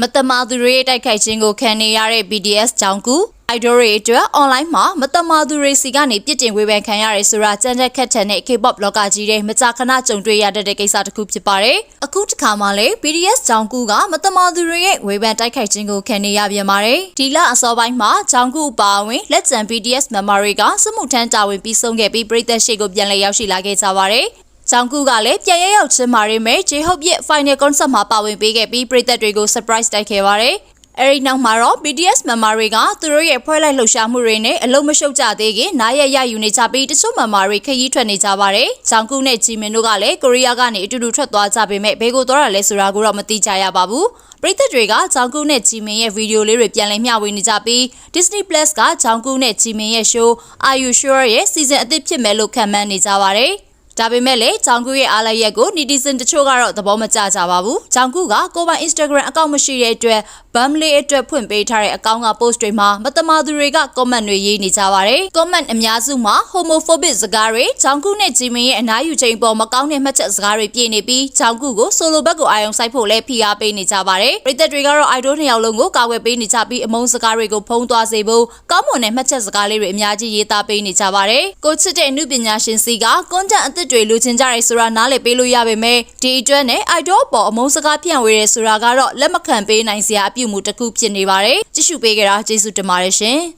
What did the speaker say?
မတမာသူတွေရဲ့တိုက်ခိုက်ခြင်းကိုခံနေရတဲ့ BDS ကြောင့်ကူအိုက်ဒိုတွေအတွက် online မှာမတမာသူတွေစီကနေပြစ်တင်ဝေဖန်ခံရတယ်ဆိုတာကြမ်းကြက်ခက်ထန်တဲ့ K-pop လောကကြီးတွေမကြာခဏကြုံတွေ့ရတတ်တဲ့ကိစ္စတစ်ခုဖြစ်ပါတယ်။အခုတစ်ခါမှလည်း BDS ကြောင့်ကူကမတမာသူတွေရဲ့ဝေဖန်တိုက်ခိုက်ခြင်းကိုခံနေရပြန်ပါတယ်။ဒီလအစောပိုင်းမှာကြောင့်ကူအပါအဝင်လက်ကျန် BDS memory ကစမှုထမ်းတာဝန်ပြီးဆုံးခဲ့ပြီးပြည်သက်ရှိကိုပြန်လည်ရောက်ရှိလာခဲ့ကြပါတယ်။ ကျောင်းကူကလည်းပြန်ရရောက်ချင်းမာရီမဲ J-Hope ရဲ့ Final Concert မှာပါဝင်ပေးခဲ့ပြီးပြည်သက်တွေကို surprise တိုက်ခဲ့ပါတယ်။အဲဒီနောက်မှာတော့ BTS memory ကသူတို့ရဲ့ဖွဲ့လိုက်လှုပ်ရှားမှုတွေနဲ့အလုံးမရှုပ်ကြသေးခင်နားရရယူနေကြပြီးတချို့ memory ခရီးထွက်နေကြပါတယ်။ကျောင်းကူနဲ့ဂျီမင်တို့ကလည်းကိုရီးယားကနေအတူတူထွက်သွားကြပေမဲ့ဘယ်ကိုသွားတာလဲဆိုတာကိုတော့မသိကြရပါဘူး။ပရိသတ်တွေကဂျောင်ကူနဲ့ဂျီမင်ရဲ့ဗီဒီယိုလေးတွေပြန်လည်မျှဝေနေကြပြီး Disney Plus ကဂျောင်ကူနဲ့ဂျီမင်ရဲ့ show Are You Sure ရဲ့ season အသစ်ဖြစ်မယ်လို့ခန့်မှန်းနေကြပါတယ်။ ဒါပေမဲ့လည်းကြောင်ကူရဲ့အားလိုက်ရက်ကို netizen တချို့ကတော့သဘောမကျကြပါဘူး။ကြောင်ကူကကိုယ်ပိုင် Instagram အကောင့်မရှိတဲ့အတွက် bum လေးအတွက်ဖွင့်ပေးထားတဲ့အကောင့်က post တွေမှာမတမာသူတွေက comment တွေရေးနေကြပါတယ်။ comment အများစုမှာ homophobic စကားတွေကြောင်ကူနဲ့ဂျီမင်ရဲ့အနားယူချိန်ပေါ်မကောင်းတဲ့မှတ်ချက်စကားတွေပြည့်နေပြီးကြောင်ကူကို solo ဘက်ကိုအာရုံစိုက်ဖို့လည်းဖိအားပေးနေကြပါတယ်။ပရိသတ်တွေကတော့ idol နှစ်ယောက်လုံးကိုကာကွယ်ပေးနေကြပြီးအမုန်းစကားတွေကိုဖုံးသွားစေဖို့ကောင်းမွန်တဲ့မှတ်ချက်စကားလေးတွေအများကြီးရေးသားပေးနေကြပါတယ်။ကိုချစ်တဲ့အမှုပညာရှင်စီက content အသစ်တွေလူချင်းကြရဲဆိုတာနားလည်ပေးလို့ရပေမဲ့ဒီအတွက်နဲ့ idol ပေါ်အမုန်းစကားဖြန့်ဝေရဲဆိုတာကတော့လက်မခံပေးနိုင်စရာအပြုအမူတစ်ခုဖြစ်နေပါတယ်။ကြည့်ရှုပေးကြတာကျေးဇူးတင်ပါတယ်ရှင်။